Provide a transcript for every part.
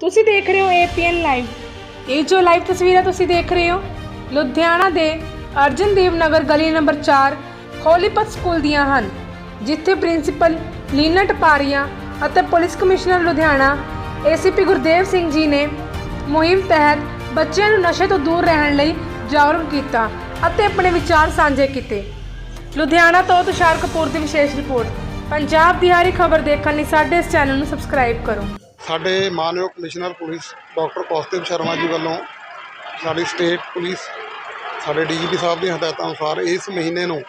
ਤੁਸੀਂ ਦੇਖ ਰਹੇ ਹੋ APN ਲਾਈਵ ਇਹ ਜੋ ਲਾਈਵ ਤਸਵੀਰਾਂ ਤੁਸੀਂ ਦੇਖ ਰਹੇ ਹੋ, ਲੁਧਿਆਣਾ ਦੇ ਅਰਜਨ ਦੇਵ ਨਗਰ ਗਲੀ ਨੰਬਰ 4 ਹੋਲੀਪਤ ਸਕੂਲ ਦੀਆਂ ਹਨ, ਜਿੱਥੇ ਪ੍ਰਿੰਸੀਪਲ ਲੀਨਾ ਟਪਾਰੀਆ ਅਤੇ police commissioner Ludhiana ACP Gurdev Singh ji ਨੇ ਮੁਹਿੰਮ ਤਹਿਤ ਬੱਚਿਆਂ ਨੂੰ ਨਸ਼ੇ ਤੋਂ ਦੂਰ ਰਹਿਣ ਲਈ ਜਾਗਰੂਕ ਕੀਤਾ ਅਤੇ ਆਪਣੇ ਵਿਚਾਰ ਸਾਂਝੇ ਕੀਤੇ। ਲੁਧਿਆਣਾ ਤੋਂ ਤੁਸ਼ਾਰ ਕਪੂਰ ਦੀ ਵਿਸ਼ੇਸ਼ ਰਿਪੋਰਟ। ਪੰਜਾਬ ਦੀ ਹਰ ਖਬਰ ਦੇਖਣ ਲਈ ਸਾਡੇ ਇਸ ਚੈਨਲ ਨੂੰ ਸਬਸਕ੍ਰਾਈਬ ਕਰੋ। ਸਾਡੇ ਮਾਨਯੋਗ commissioner police doctor Kaustubh Sharma ji ਵੱਲੋਂ ਸਾਡੀ ਸਟੇਟ ਪੁਲਿਸ, ਸਾਡੇ ਡੀਜੀਪੀ ਸਾਹਿਬ ਦੀਆਂ ਹਦਾਇਤਾਂ ਅਨੁਸਾਰ ਇਸ ਮਹੀਨੇ ਨੂੰ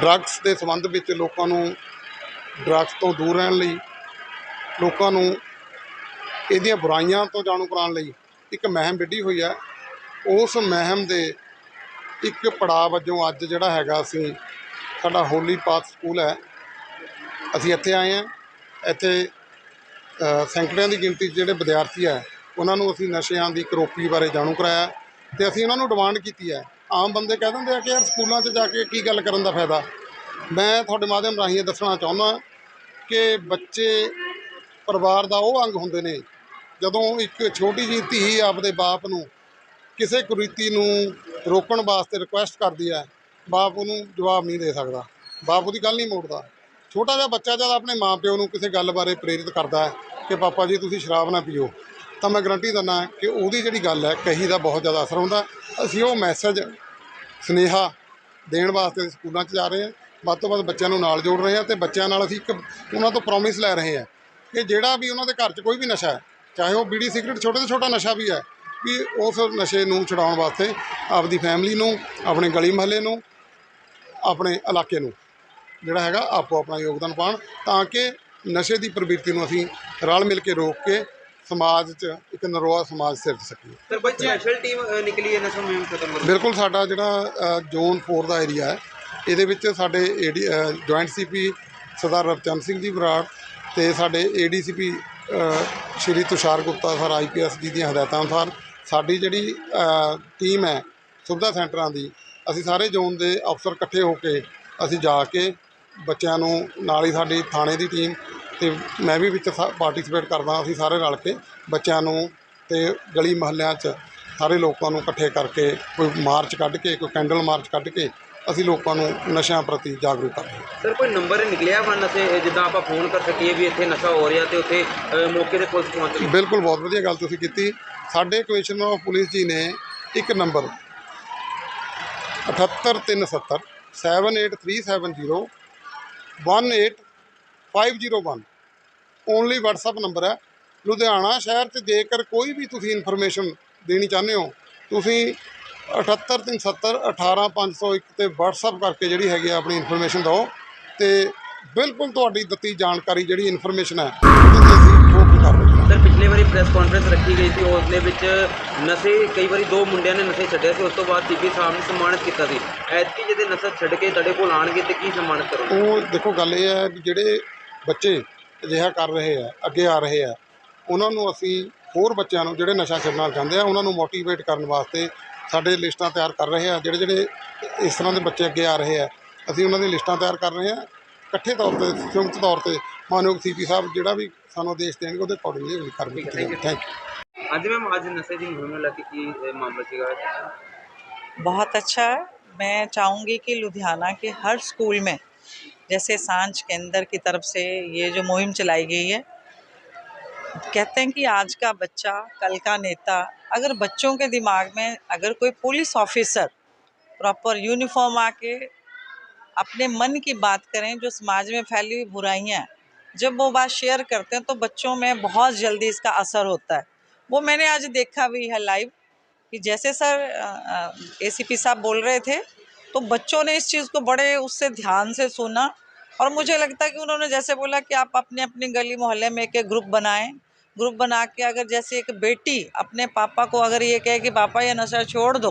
ਡਰੱਗਸ ਦੇ ਸੰਬੰਧ ਵਿੱਚ ਲੋਕਾਂ ਨੂੰ ਡਰੱਗਸ ਤੋਂ ਦੂਰ ਰਹਿਣ ਲਈ, ਲੋਕਾਂ ਨੂੰ ਇਹਦੀਆਂ ਬੁਰਾਈਆਂ ਤੋਂ ਜਾਣੂ ਕਰਾਉਣ ਲਈ ਇੱਕ ਮਹਿਮ ਵਿੱਢੀ ਹੋਈ ਹੈ। ਉਸ ਮਹਿਮ ਦੇ ਇੱਕ ਪੜਾਅ ਵਜੋਂ ਅੱਜ ਜਿਹੜਾ ਹੈਗਾ ਅਸੀਂ, ਸਾਡਾ ਹੋਲੀ ਪਾਥ ਸਕੂਲ ਹੈ। ਅਸੀਂ ਇੱਥੇ ਆਏ ਹਾਂ। ਇੱਥੇ ਸੈਂਕੜਿਆਂ ਦੀ ਗਿਣਤੀ 'ਚ ਜਿਹੜੇ ਵਿਦਿਆਰਥੀ ਹੈ ਉਹਨਾਂ ਨੂੰ ਅਸੀਂ ਨਸ਼ਿਆਂ ਦੀ ਕਰੋਪੀ ਬਾਰੇ ਜਾਣੂ ਕਰਾਇਆ ਤੇ ਅਸੀਂ ਉਹਨਾਂ ਨੂੰ ਡਿਮਾਂਡ ਕੀਤੀ ਹੈ। ਆਮ ਬੰਦੇ ਕਹਿ ਦਿੰਦੇ ਆ ਕਿ ਯਾਰ ਸਕੂਲਾਂ 'ਚ ਜਾ ਕੇ ਕੀ ਗੱਲ ਕਰਨ ਦਾ ਫਾਇਦਾ। ਮੈਂ ਤੁਹਾਡੇ ਮਾਧਿਅਮ ਰਾਹੀਂ ਇਹ ਦੱਸਣਾ ਚਾਹੁੰਦਾ ਕਿ ਬੱਚੇ, ਪਰਿਵਾਰ ਦਾ ਉਹ ਅੰਗ ਹੁੰਦੇ ਨੇ, ਜਦੋਂ ਇੱਕ ਛੋਟੀ ਜਿਹੀ ਧੀ ਆਪਦੇ ਬਾਪ ਨੂੰ ਕਿਸੇ ਕੁਰੀਤੀ ਨੂੰ ਰੋਕਣ ਵਾਸਤੇ ਰਿਕੁਐਸਟ ਕਰਦੀ ਹੈ, ਬਾਪ ਉਹਨੂੰ ਜਵਾਬ ਨਹੀਂ ਦੇ ਸਕਦਾ। ਬਾਪ ਉਹਦੀ ਗੱਲ ਨਹੀਂ ਮੋੜਦਾ। ਛੋਟਾ ਜਿਹਾ ਬੱਚਾ ਜਦ ਆਪਣੇ ਮਾਪਿਓ ਨੂੰ ਕਿਸੇ ਗੱਲ ਬਾਰੇ ਪ੍ਰੇਰਿਤ ਕਰਦਾ ਹੈ ਕਿ ਪਾਪਾ ਜੀ ਤੁਸੀਂ ਸ਼ਰਾਬ ਨਾ ਪੀਓ, ਤਾਂ ਮੈਂ ਗਰੰਟੀ ਦਿੰਦਾ ਕਿ ਉਹਦੀ ਜਿਹੜੀ ਗੱਲ ਹੈ ਕਹੀ ਦਾ ਬਹੁਤ ਜ਼ਿਆਦਾ ਅਸਰ ਹੁੰਦਾ ਅਸੀਂ ਉਹ ਮੈਸੇਜ ਸੁਨੇਹਾ ਦੇਣ ਵਾਸਤੇ ਸਕੂਲਾਂ 'ਚ ਜਾ ਰਹੇ ਹਾਂ, ਵੱਧ ਤੋਂ ਵੱਧ ਬੱਚਿਆਂ ਨੂੰ ਨਾਲ ਜੋੜ ਰਹੇ ਹਾਂ ਤੇ ਬੱਚਿਆਂ ਨਾਲ ਅਸੀਂ ਇੱਕ ਉਹਨਾਂ ਤੋਂ ਪ੍ਰੋਮਿਸ ਲੈ ਰਹੇ ਹਾਂ ਕਿ ਜਿਹੜਾ ਵੀ ਉਹਨਾਂ ਦੇ ਘਰ 'ਚ ਕੋਈ ਵੀ ਨਸ਼ਾ ਹੈ, ਚਾਹੇ ਉਹ ਬੀੜੀ ਸਿਗਰਟ ਛੋਟੇ ਤੋਂ ਛੋਟਾ ਨਸ਼ਾ ਵੀ ਹੈ, ਵੀ ਉਸ ਨਸ਼ੇ ਨੂੰ ਛਡਾਉਣ ਵਾਸਤੇ ਆਪਦੀ ਫੈਮਿਲੀ ਨੂੰ, ਆਪਣੇ ਗਲੀ ਮਹੱਲੇ ਨੂੰ, ਆਪਣੇ ਇਲਾਕੇ ਨੂੰ। ਜਿਹੜਾ ਹੈਗਾ ਆਪੋ ਆਪਣਾ ਯੋਗਦਾਨ ਪਾਉਣ ਤਾਂ ਕਿ ਨਸ਼ੇ ਦੀ ਪ੍ਰਵਿਰਤੀ ਨੂੰ ਅਸੀਂ ਰਲ ਮਿਲ ਕੇ ਰੋਕ ਕੇ ਸਮਾਜ 'ਚ ਇੱਕ ਨਰੋਆ ਸਮਾਜ ਸਿਰਜ ਸਕੀਏ। ਸਰ ਕੋਈ ਸਪੈਸ਼ਲ ਟੀਮ ਨਿਕਲੀ ਹੈ ਨਸ਼ਾ ਮੁਹਿੰਮ ਖਤਮ ਕਰਨ ਬਿਲਕੁਲ ਸਾਡਾ ਜਿਹੜਾ ਜ਼ੋਨ 4 ਦਾ ਏਰੀਆ ਹੈ ਇਹਦੇ ਵਿੱਚ ਸਾਡੇ ਏਡੀ ਜੁਆਇੰਟ ਸੀਪੀ ਸਰਦਾਰ ਰਵਚੰਦ ਸਿੰਘ ਜੀ ਬਰਾੜ ਤੇ ਸਾਡੇ ADCP Shri Tushar Gupta sir IPS ji ਦੀਆਂ ਹਦਾਇਤਾਂ ਅਨੁਸਾਰ ਸਾਡੀ ਜਿਹੜੀ ਟੀਮ ਹੈ ਸੁਵਿਧਾ ਸੈਂਟਰਾਂ ਦੀ ਅਸੀਂ ਸਾਰੇ ਜ਼ੋਨ ਦੇ ਅਫਸਰ ਇਕੱਠੇ ਹੋ ਕੇ ਅਸੀਂ ਜਾ ਕੇ ਬੱਚਿਆਂ ਨੂੰ ਨਾਲ ਹੀ ਸਾਡੀ ਥਾਣੇ ਦੀ ਟੀਮ ਤੇ ਮੈਂ ਵੀ ਵਿੱਚ ਪਾਰਟਿਸਿਪੇਟ ਕਰਦਾ ਅਸੀਂ ਸਾਰੇ ਰਲ ਕੇ ਬੱਚਿਆਂ ਨੂੰ ਤੇ ਗਲੀ ਮਹੱਲਿਆਂ 'ਚ ਸਾਰੇ ਲੋਕਾਂ ਨੂੰ ਇਕੱਠੇ ਕਰਕੇ ਕੋਈ ਮਾਰਚ ਕੱਢ ਕੇ ਕੋਈ ਕੈਂਡਲ ਮਾਰਚ ਕੱਢ ਕੇ ਅਸੀਂ ਲੋਕਾਂ ਨੂੰ ਨਸ਼ਿਆਂ ਪ੍ਰਤੀ ਜਾਗਰੂਕ ਕਰਦੇ ਹਾਂ। ਸਰ ਕੋਈ ਨੰਬਰ ਨਿਕਲਿਆ ਵਾ ਨਸ਼ੇ ਜਿੱਦਾਂ ਆਪਾਂ ਫੋਨ ਕਰ ਸਕੀਏ ਵੀ ਇੱਥੇ ਨਸ਼ਾ ਹੋ ਰਿਹਾ ਤੇ ਉੱਥੇ ਅ, ਮੌਕੇ ਤੇ ਪੁਲਿਸ ਪਹੁੰਚ ਗਈ? ਬਿਲਕੁਲ ਬਹੁਤ ਵਧੀਆ ਗੱਲ ਤੁਸੀਂ ਕੀਤੀ। ਸਾਡੇ ਕਮਿਸ਼ਨਰ ਆਫ ਪੁਲਿਸ ਜੀ ਨੇ ਇੱਕ ਨੰਬਰ 78370 78370 18501 ਓਨਲੀ WhatsApp ਨੰਬਰ ਹੈ। ਲੁਧਿਆਣਾ ਸ਼ਹਿਰ 'ਚ ਜੇਕਰ ਕੋਈ ਵੀ ਤੁਸੀਂ ਇਨਫੋਰਮੇਸ਼ਨ ਦੇਣੀ ਚਾਹੁੰਦੇ ਹੋ, ਤੁਸੀਂ 78370 18501 ਤੇ WhatsApp ਕਰਕੇ ਜਿਹੜੀ ਹੈਗੀ ਆ ਆਪਣੀ ਇਨਫੋਰਮੇਸ਼ਨ ਦਿਓ ਤੇ ਬਿਲਕੁਲ ਤੁਹਾਡੀ ਦਿੱਤੀ ਜਾਣਕਾਰੀ ਜਿਹੜੀ ਇਨਫੋਰਮੇਸ਼ਨ ਹੈ ਪਿਛਲੇ ਵਾਰੀ ਪ੍ਰੈਸ ਕਾਨਫਰੰਸ ਰੱਖੀ ਗਈ ਸੀ, ਉਸ ਦੇ ਵਿੱਚ ਨਸ਼ੇ, ਕਈ ਵਾਰੀ ਦੋ ਮੁੰਡਿਆਂ ਨੇ ਨਸ਼ੇ ਛੱਡਿਆ ਸੀ, ਉਸ ਤੋਂ ਬਾਅਦ ਸੀਪੀ ਸਾਹਿਬ ਨੇ ਸਨਮਾਨਿਤ ਕੀਤਾ ਸੀ। ਐਤਕੀ ਜਿਹਦੇ ਨਸ਼ਾ ਛੱਡ ਕੇ ਤੁਹਾਡੇ ਕੋਲ ਆਣਗੇ ਤੇ ਕੀ ਸਨਮਾਨਿਤ ਕਰੋਗੇ? ਉਹ ਦੇਖੋ, ਗੱਲ ਇਹ ਹੈ ਵੀ ਜਿਹੜੇ ਬੱਚੇ ਅਜਿਹਾ ਕਰ ਰਹੇ ਆ, ਅੱਗੇ ਆ ਰਹੇ ਆ, ਉਹਨਾਂ ਨੂੰ ਅਸੀਂ ਹੋਰ ਬੱਚਿਆਂ ਨੂੰ ਜਿਹੜੇ ਨਸ਼ਾ ਛੱਡਣਾ ਚਾਹੁੰਦੇ ਆ, ਉਹਨਾਂ ਨੂੰ ਮੋਟੀਵੇਟ ਕਰਨ ਵਾਸਤੇ ਸਾਡੇ ਲਿਸਟਾਂ ਤਿਆਰ ਕਰ ਰਹੇ ਆ, ਜਿਹੜੇ ਜਿਹੜੇ ਇਸ ਤਰ੍ਹਾਂ ਦੇ ਬੱਚੇ ਅੱਗੇ ਆ ਰਹੇ ਆ, ਅਸੀਂ ਉਹਨਾਂ ਦੀ ਲਿਸਟਾਂ ਤਿਆਰ ਕਰ ਰਹੇ ਆ। ਇਕੱਠੇ ਤੌਰ ਤੇ, ਸੰਯੁਕਤ ਤੌਰ ਤੇ ਮਾਨਯੋਗ ਸੀਪੀ ਸਾਹਿਬ, ਜਿਹੜਾ ਵੀ ਸਾਨੂੰ ਆਦੇਸ਼ ਦੇਣਗੇ ਉਹਦੇ ਅਕੋਰਡਿੰਗਲੀ ਅਸੀਂ ਕਾਰਵਾਈ ਠੀਕ ਹੈ, ਕਰਾਂਗੇ thank you. ਥੈਂਕ ਯੂ ਅੱਜ ਮੈਮ ਅੱਜ ਨਸ਼ੇ ਦੀ ਮੁਹਿੰਮ ਨੂੰ ਲੈ ਕੇ ਕੀ ਅ, ਮਾਮਲਾ ਸੀਗਾ बहुत अच्छा है मैं चाहूँगी कि लुधियाना के हर स्कूल में जैसे सांझ केंद्र की तरफ से ये जो मुहिम चलाई गई है कहते हैं कि आज का बच्चा कल का नेता अगर बच्चों के दिमाग में अगर कोई पुलिस ऑफिसर प्रॉपर यूनिफॉर्म आके अपने मन की बात करें जो समाज में फैली हुई बुराइयां हैं जब वो बात शेयर करते हैं तो बच्चों में बहुत जल्दी इसका असर होता है। वो मैंने आज देखा भी है लाइव कि जैसे सर एसीपी साहब बोल रहे थे तो बच्चों ने इस चीज़ को बड़े उससे ध्यान से सुना और मुझे लगता है कि उन्होंने जैसे बोला कि आप अपने अपने गली मोहल्ले में एक ग्रुप बनाएँ। ग्रुप बना के अगर जैसे एक बेटी अपने पापा को अगर ये कहे कि, पापा, ये नशा छोड़ दो।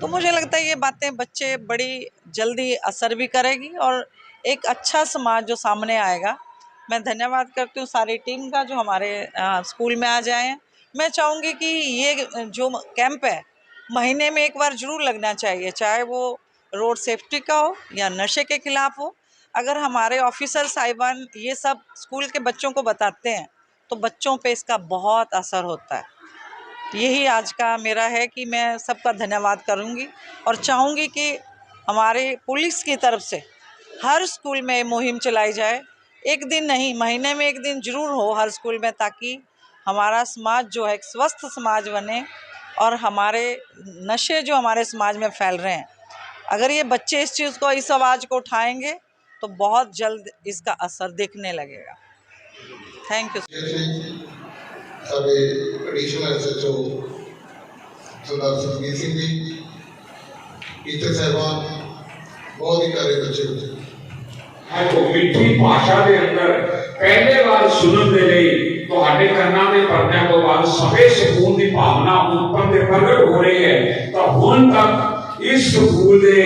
तो मुझे लगता है ये बातें बच्चे बड़ी जल्दी असर भी करेगी और एक अच्छा समाज जो सामने आएगा मैं धन्यवाद करती हूँ सारी टीम का जो हमारे स्कूल में आ जाए। मैं चाहूँगी कि ये जो कैंप है, महीने में एक बार ज़रूर लगना चाहिए, चाहे वो रोड सेफ्टी का हो या नशे के खिलाफ हो। अगर हमारे ऑफिसर साहिबान ये सब स्कूल के बच्चों को बताते हैं तो बच्चों पे इसका बहुत असर होता है। यही आज का मेरा है कि मैं सबका धन्यवाद करूँगी और चाहूँगी कि हमारे पुलिस की तरफ़ से हर स्कूल में मुहिम चलाई जाए। एक दिन नहीं, महीने में एक दिन ज़रूर हो हर स्कूल में ताकि हमारा समाज जो है, एक स्वस्थ समाज बने और हमारे नशे जो हमारे समाज में फैल रहे हैं। अगर ये बच्चे इस चीज़ को, इस आवाज़ को उठाएँगे तो बहुत जल्द इसका असर देखने लगेगा। थैंक यू बहुत ही प्यारे बच्चे होते ਹੀ ਪਿਆਰੇ ਮਿੱਠੀ ਭਾਸ਼ਾ ਦੇ ਅੰਦਰ ਪਹਿਲੇ ਵਾਰ ਸੁਣਨ ਦੇ ਲਈ ਤੁਹਾਡੇ ਕੰਨਾਂ ਦੇ ਪਰਦਿਆਂ ਤੋਂ ਬਾਅਦ ਸਭੇ ਸਕੂਨ ਦੀ ਭਾਵਨਾ ਉੱਪਰ ਤੇ ਪ੍ਰਗਟ ਹੋ ਰਹੀ ਹੈ। ਤਾਂ ਹੁਣ ਤੱਕ ਇਸ ਸਕੂਲ ਦੇ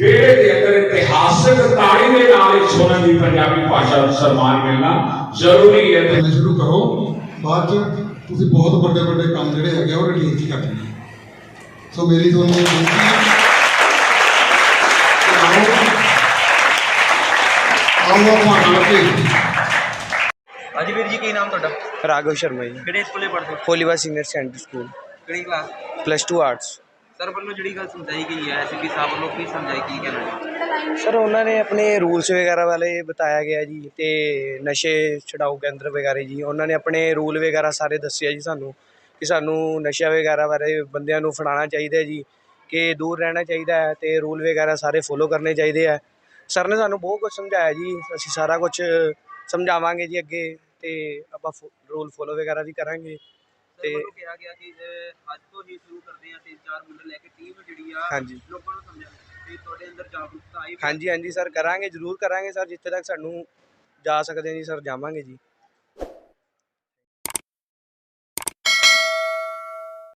ਵਿਹੜੇ ਦੇ ਅੰਦਰ ਇਤਿਹਾਸਕ ਤਾੜੀ ਦੇ ਨਾਲ ਸੁਣਨ ਦੀ ਪੰਜਾਬੀ ਭਾਸ਼ਾ ਨੂੰ ਸਨਮਾਨ ਮਿਲਣਾ ਜ਼ਰੂਰੀ ਹੈ। ਤੇ ਸ਼ੁਰੂ ਕਰੋ। ਬਾਅਦ ਚ ਤੁਸੀਂ ਬਹੁਤ ਵੱਡੇ ਵੱਡੇ ਕੰਮ ਜਿਹੜੇ ਹੈਗੇ ਉਹ ਰਿਲੀਜ਼ ਹੀ ਕਰਨੇ ਸੋ ਮੇਰੀ ਤੁਹਾਨੂੰ ਬੇਨਤੀ ਹੈ ਹਾਂਜੀ ਵੀਰ ਜੀ ਕੀ ਨਾਮ ਤੁਹਾਡਾ? ਰਾਘਵ ਸ਼ਰਮਾ ਜੀ। ਕਿਹੜੇ ਸਕੂਲੇ ਪੜ੍ਹਦੇ? ਹੋ ਹੋਲੀਵਾ ਸੀਨੀਅਰ ਸੈਕੰਡਰੀ ਸਕੂਲ। ਕਿਹੜੀ ਕਲਾਸ? Plus 2 arts. ਸਰ ਵੱਲੋਂ ਜਿਹੜੀ ਗੱਲ ਸਮਝਾਈ ਗਈ ਹੈ ਐਸਪੀ ਸਾਹਿਬ ਵੱਲੋਂ ਕੀ ਸਮਝਾਈ ਕੀ ਕਹਿਣਾ ਸਰ ਉਹਨਾਂ ਨੇ ਆਪਣੇ ਰੂਲਸ ਵਗੈਰਾ ਵਾਲੇ ਬਤਾਇਆ ਗਿਆ ਜੀ ਤੇ ਨਸ਼ੇ ਛਡਾਊ ਕੇਂਦਰ ਵਗੈਰਾ ਜੀ ਉਹਨਾਂ ਨੇ ਆਪਣੇ ਰੂਲ ਵਗੈਰਾ ਸਾਰੇ ਦੱਸਿਆ ਜੀ ਸਾਨੂੰ ਕਿ ਸਾਨੂੰ ਨਸ਼ਾ ਵਗੈਰਾ ਬਾਰੇ ਬੰਦਿਆਂ ਨੂੰ ਫੜਾਉਣਾ ਚਾਹੀਦਾ ਹੈ ਜੀ ਕਿ ਦੂਰ ਰਹਿਣਾ ਚਾਹੀਦਾ ਹੈ ਤੇ ਰੂਲ ਵਗੈਰਾ ਸਾਰੇ ਫੋਲੋ ਕਰਨੇ ਚਾਹੀਦੇ ਆ। ਸਰ ਨੇ ਸਾਨੂੰ ਬਹੁਤ ਕੁਝ ਸਮਝਾਇਆ ਜੀ ਅਸੀਂ ਸਾਰਾ ਕੁਝ ਸਮਝਾਵਾਂਗੇ ਜੀ ਅੱਗੇ ਤੇ ਆਪਾਂ ਰੂਲ ਫੋਲੋ ਵਗੈਰਾ ਵੀ ਕਰਾਂਗੇ ਤੇ ਤੇ ਕਿਹਾ ਗਿਆ ਕਿ ਅਹ, ਅੱਜ ਤੋਂ ਹੀ ਸ਼ੁਰੂ ਕਰਦੇ ਆ ਤਿੰਨ ਚਾਰ ਮੁੰਡੇ ਲੈ ਕੇ ਟੀਮ ਜਿਹੜੀ ਆ ਹਾਂਜੀ। ਲੋਕਾਂ ਨੂੰ ਸਮਝਾਉਣੀ ਤੇ ਤੁਹਾਡੇ ਅੰਦਰ ਜਾਗਰੂਕਤਾ ਆਈ ਹਾਂਜੀ ਹਾਂਜੀ ਸਰ ਕਰਾਂਗੇ ਜ਼ਰੂਰ ਕਰਾਂਗੇ ਸਰ ਜਿੱਥੇ ਤੱਕ ਸਾਨੂੰ ਜਾ ਸਕਦੇ ਹਾਂ ਜੀ ਸਰ ਜਾਵਾਂਗੇ ਜੀ